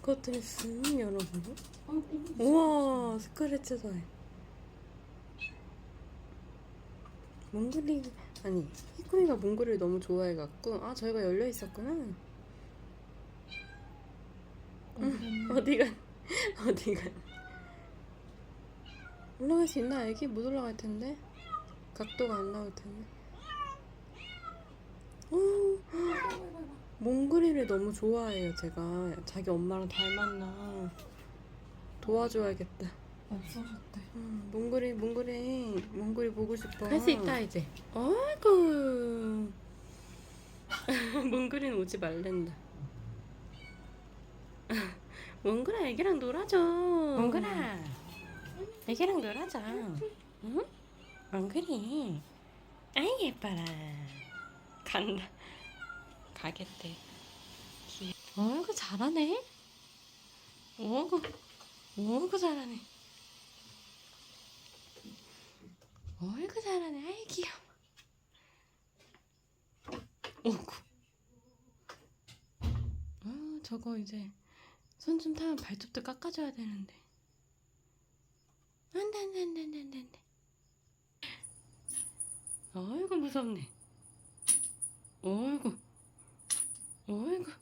그것들을 쓱 열어보고 아이고. 우와 스크래치다 몽골이 아니 희꾸미가 몽골이를 너무 좋아해갖고 아 저희가 열려 있었구나. 어디 어디가 어디가. 올라갈 수 있나? 애기 못 올라갈 텐데? 각도가 안 나올 텐데. 오 몽골이를 너무 좋아해요 제가. 자기 엄마랑 닮았나. 도와줘야겠다. 없어졌대. 음, 몽골이 몽골이 몽골이 보고 싶어. 할 수 있다 이제. 아이고. 몽골이는 오지 말랜다. 몽골아 애기랑 놀아줘. 몽골아 애기랑 놀아줘. 응? 몽골이 아이 예뻐라. 간다 가겠대. 귀- 어이구 잘하네? 어이구 어이구 잘하네. 어이구 잘하네. 아이 귀여워. 어이구. 아 저거 이제 손 좀 타면 발톱도 깎아줘야 되는데. 안돼 안돼 안돼 안돼 안돼 어이구 무섭네. 어이구 어이구.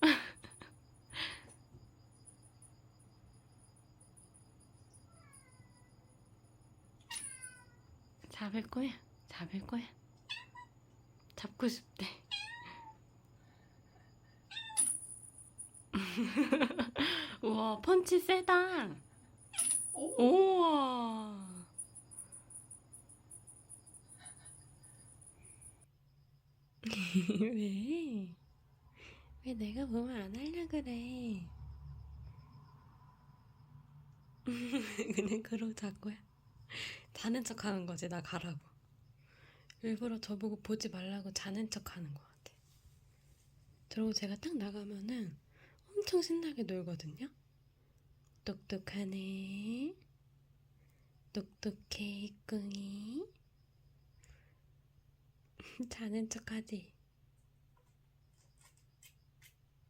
잡을 거야. 잡을 거야. 잡고 싶대. 우와 펀치 세다. 오. 우와. 왜? 왜 내가 보면 안 하려 그래? 그냥 거야. 자는 척 하는 거지, 나 가라고. 일부러 저보고 보지 말라고 자는 척 하는 것 같아. 그러고 제가 딱 나가면은 엄청 신나게 놀거든요. 똑똑하네. 똑똑해, 이꿍이. 자는 척 하지.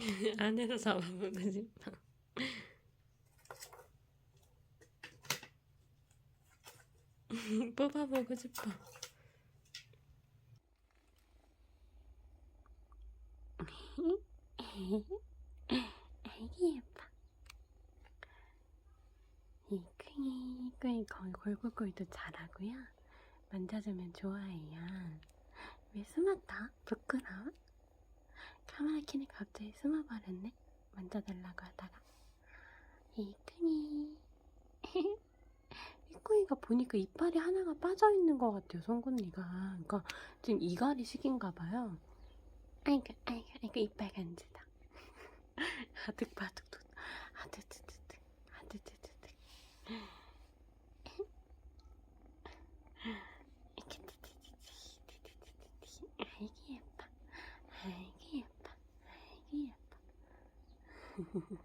안에서 잡아보고 싶어. 뽑아보고 싶어. 아기 예뻐. 이끌이, 이끌이 거의 골골골도 잘하고요. 만져주면 좋아해요. 왜 숨었다? 부끄러워? 카메라 켜니까 갑자기 숨어버렸네? 만져달라고 하다가. 이끌이. 이끌이가 보니까 이빨이 하나가 빠져있는 것 같아요, 송곳니가. 그러니까 지금 이갈이 식인가 봐요. 아이고, 아이고, 아이고, 이빨 간지다. 아득바득, 아득뜨뜨뜨, 아득뜨뜨뜨. 이렇게 뜨뜨뜨뜨, 아이고 예뻐, 아이고 예뻐, 아이고 예뻐.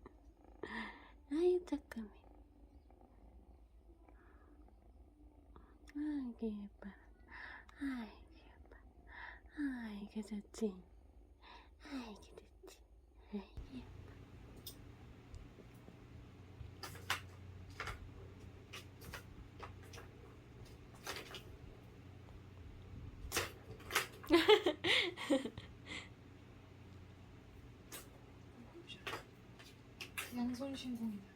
아이 조금해. 아이고 예뻐, 아이고 예뻐, 아이고 좋지. 아이고 좋지. 아이고 예뻐. 양손 신공이다.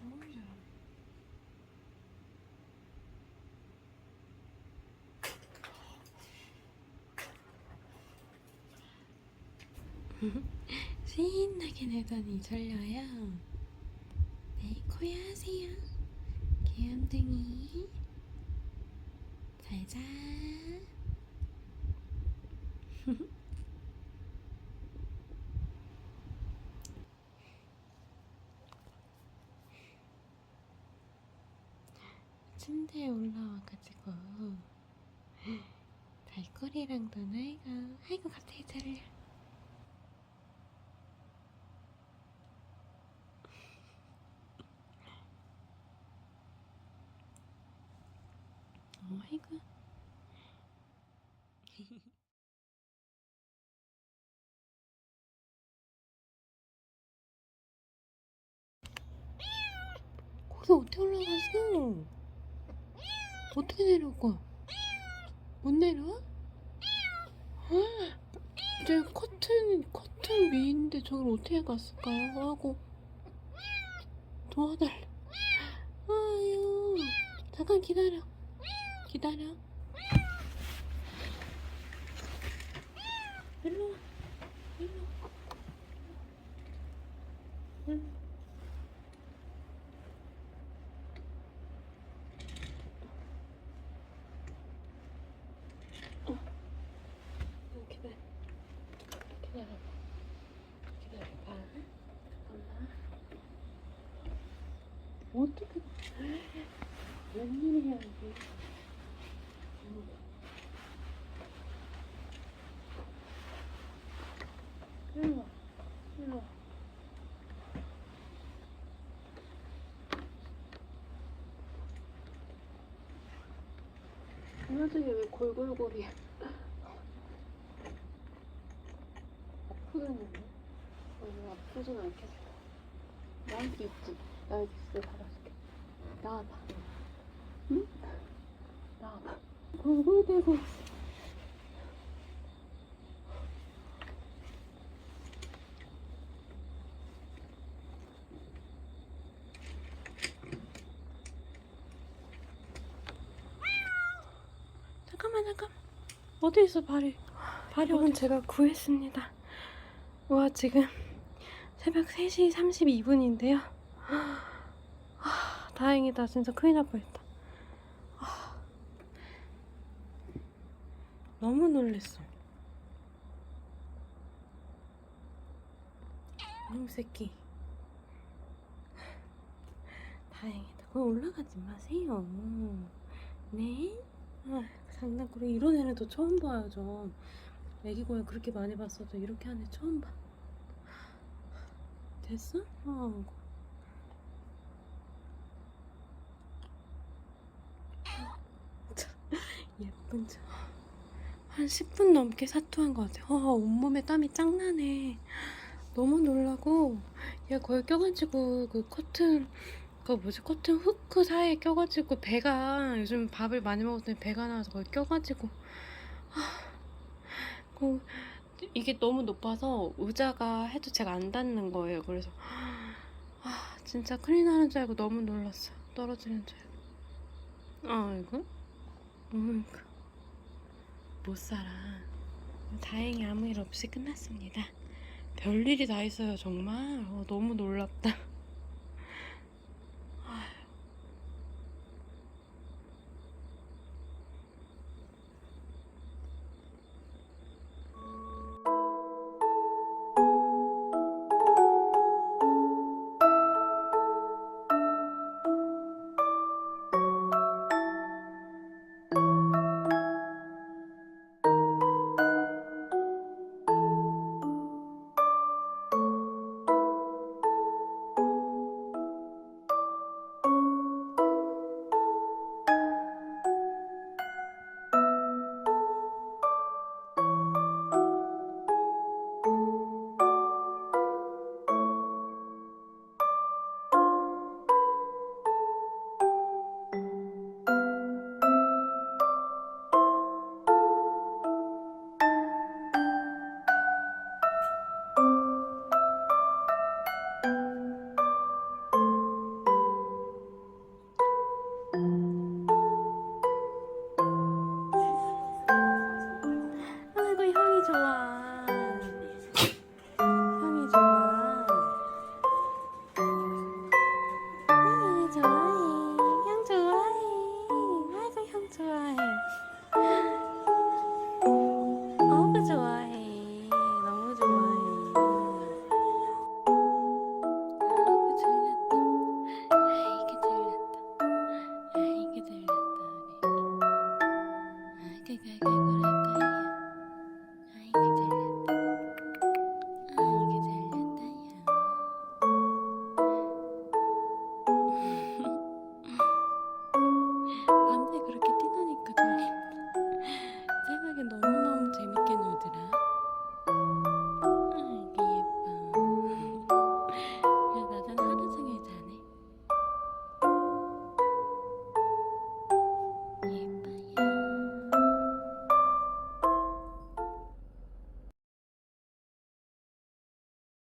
너무 잘하네. 신나게 내더니 졸려요. 네, 코야 하세요. 귀염둥이. 잘 자. 침대에 올라와가지고 발꼬리랑 노나이가 아이고 갑자기 잘려 어, 아이고 거기서 어떻게 올라갔어? 어떻게 내려가? 못 내려와? 아, 이제 커튼, 커튼 위인데 저걸 어떻게 갔을까요? 하고 도와달래. 아유, 잠깐 기다려. 기다려. 일로 와. 일로 와. 일로 와. 기다려. 기다려봐. 기다려봐. 잠깐만. 어떻게. 웬일이야, 이게. 일로 와. 일로 와. 강아지가 왜 골골골이야? 아프겠는데? 아니 아프진 않겠어 나이기 있지? 나이기 있어 받아줄게. 나와봐. 응? 나와봐. 골골대고 있어 잠깐만 잠깐 어디 있어 발이? 발이 여러분 제가 구했습니다. 와 지금 새벽 3시 32분인데요 아, 다행이다. 진짜 큰일 날 뻔했다. 아, 너무 놀랬어. 이놈 새끼. 다행이다. 거기 올라가지 마세요. 네? 아, 장난꾸러 이런 애는 또 처음 봐요 좀. 애기 고양 그렇게 많이 봤어도 이렇게 하는 애 처음 봐. 됐어? 어. 예쁜 척한 10분 넘게 사투한 것 같아 어, 온몸에 땀이 짱 나네 너무 놀라고 얘 거기 껴가지고 그 커튼 그 뭐지 커튼 후크 사이에 껴가지고 배가 요즘 밥을 많이 먹었더니 배가 나와서 거기 껴가지고 아, 그 이게 너무 높아서 의자가 해도 제가 안 닿는 거예요. 그래서 아 진짜 큰일 나는 줄 알고 너무 놀랐어. 떨어지는 줄 알고. 아이고, 어이구, 못 살아. 다행히 아무 일 없이 끝났습니다. 별일이 다 있어요 정말. 어, 너무 놀랍다.